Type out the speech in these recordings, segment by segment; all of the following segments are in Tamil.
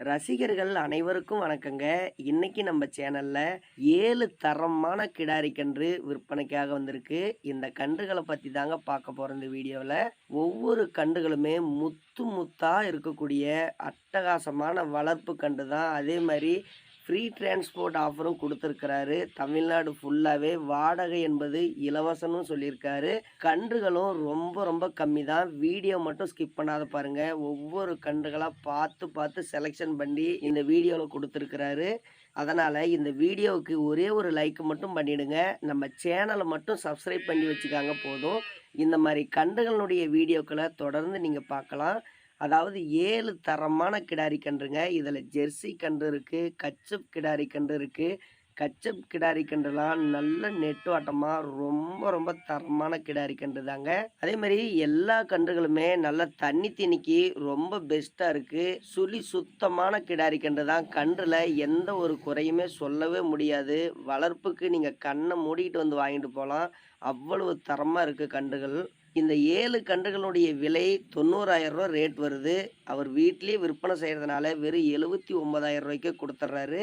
ரசிகர்கள் அனைவருக்கும் வணக்கங்க. இன்னைக்கு நம்ம சேனல்ல ஏழு தரமான கிடாரி கன்று விற்பனைக்காக வந்திருக்கு. இந்த கன்றுகளை பத்தி தாங்க பார்க்க போறோம் இந்த வீடியோவில் ஒவ்வொரு கன்றுகளுமே முத்து முத்தா இருக்கக்கூடிய அட்டகாசமான வளர்ப்பு கன்று தான் அதே மாதிரி ஃப்ரீ டிரான்ஸ்போர்ட் ஆஃபரும் கொடுத்துருக்கிறாரு. தமிழ்நாடு ஃபுல்லாகவே வாடகை என்பது இலவசம்னு சொல்லியிருக்காரு. கன்றுகளும் ரொம்ப ரொம்ப கம்மி தான் வீடியோ மட்டும் ஸ்கிப் பண்ணாத பாருங்கள் ஒவ்வொரு கன்றுகளாக பார்த்து பார்த்து செலெக்ஷன் பண்ணி இந்த வீடியோவில் கொடுத்துருக்கிறாரு. அதனால் இந்த வீடியோவுக்கு ஒரே ஒரு லைக் மட்டும் பண்ணிவிடுங்க நம்ம சேனலை மட்டும் சப்ஸ்கிரைப் பண்ணி வச்சுக்காங்க போதும். இந்த மாதிரி கன்றுகளுடைய வீடியோக்களை தொடர்ந்து நீங்கள் பார்க்கலாம். அதாவது ஏழு தரமான கிடாரி கன்றுங்க. இதில் ஜெர்சி கன்று இருக்குது கச்சப் கிடாரி கன்று இருக்குது கச்சப் கிடாரி கன்றுலாம் நல்ல நெட்டுவாட்டமாக ரொம்ப ரொம்ப தரமான கிடாரி கன்று தாங்க. அதே மாதிரி எல்லா கன்றுகளுமே நல்ல தண்ணி திணிக்கி ரொம்ப பெஸ்ட்டாக இருக்குது சுழி சுத்தமான கிடாரி கன்று தான். கன்றில் எந்த ஒரு குறையுமே சொல்லவே முடியாது. வளர்ப்புக்கு நீங்கள் கண்ணை மூடிக்கிட்டு வந்து வாங்கிட்டு போகலாம் அவ்வளவு தரமாக இருக்குது கன்றுகள். இந்த ஏழு கன்றுகளுடைய விலை தொண்ணூறாயிரம் ரூபா ரேட் வருது. அவர் வீட்லேயே விற்பனை செய்கிறதுனால வெறும் எழுபத்தி ஒன்பதாயிரம் ரூபாய்க்கு கொடுத்துட்றாரு.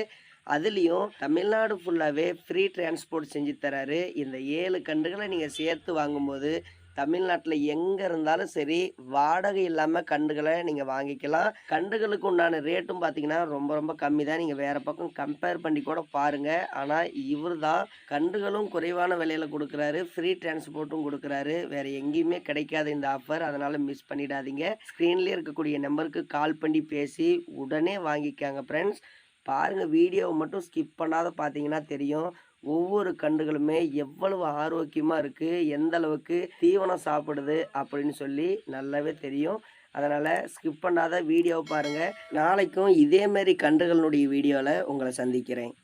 அதுலேயும் தமிழ்நாடு ஃபுல்லாகவே ஃப்ரீ டிரான்ஸ்போர்ட் செஞ்சு தராரு. இந்த ஏழு கன்றுகளை நீங்கள் சேர்த்து வாங்கும்போது தமிழ்நாட்டில் எங்கே இருந்தாலும் சரி வாடகை இல்லாமல் கன்றுகளை நீங்கள் வாங்கிக்கலாம். கன்றுகளுக்கு உண்டான ரேட்டும் பார்த்தீங்கன்னா ரொம்ப ரொம்ப கம்மி தான் நீங்கள் வேறு பக்கம் கம்பேர் பண்ணி கூட பாருங்கள் ஆனால் இவர் தான் கன்றுகளும் குறைவான விலையில் கொடுக்குறாரு. ஃப்ரீ டிரான்ஸ்போர்ட்டும் கொடுக்குறாரு. வேறு எங்கேயுமே கிடைக்காது இந்த ஆஃபர் அதனால் மிஸ் பண்ணிடாதீங்க. ஸ்க்ரீன்லேயே இருக்கக்கூடிய நம்பருக்கு கால் பண்ணி பேசி உடனே வாங்கிக்காங்க ஃப்ரெண்ட்ஸ் பாருங்கள் வீடியோவை மட்டும் ஸ்கிப் பண்ணாத பார்த்தீங்கன்னா தெரியும். ஒவ்வொரு கன்றுகளுமே எவ்வளவு ஆரோக்கியமாக இருக்குது எந்த அளவுக்கு தீவனம் சாப்பிடுது அப்படின்னு சொல்லி நல்லாவே தெரியும். அதனால் ஸ்கிப் பண்ணாத வீடியோவை பாருங்கள் நாளைக்கும் இதே மாதிரி வீடியோவில் உங்களை சந்திக்கிறேன்.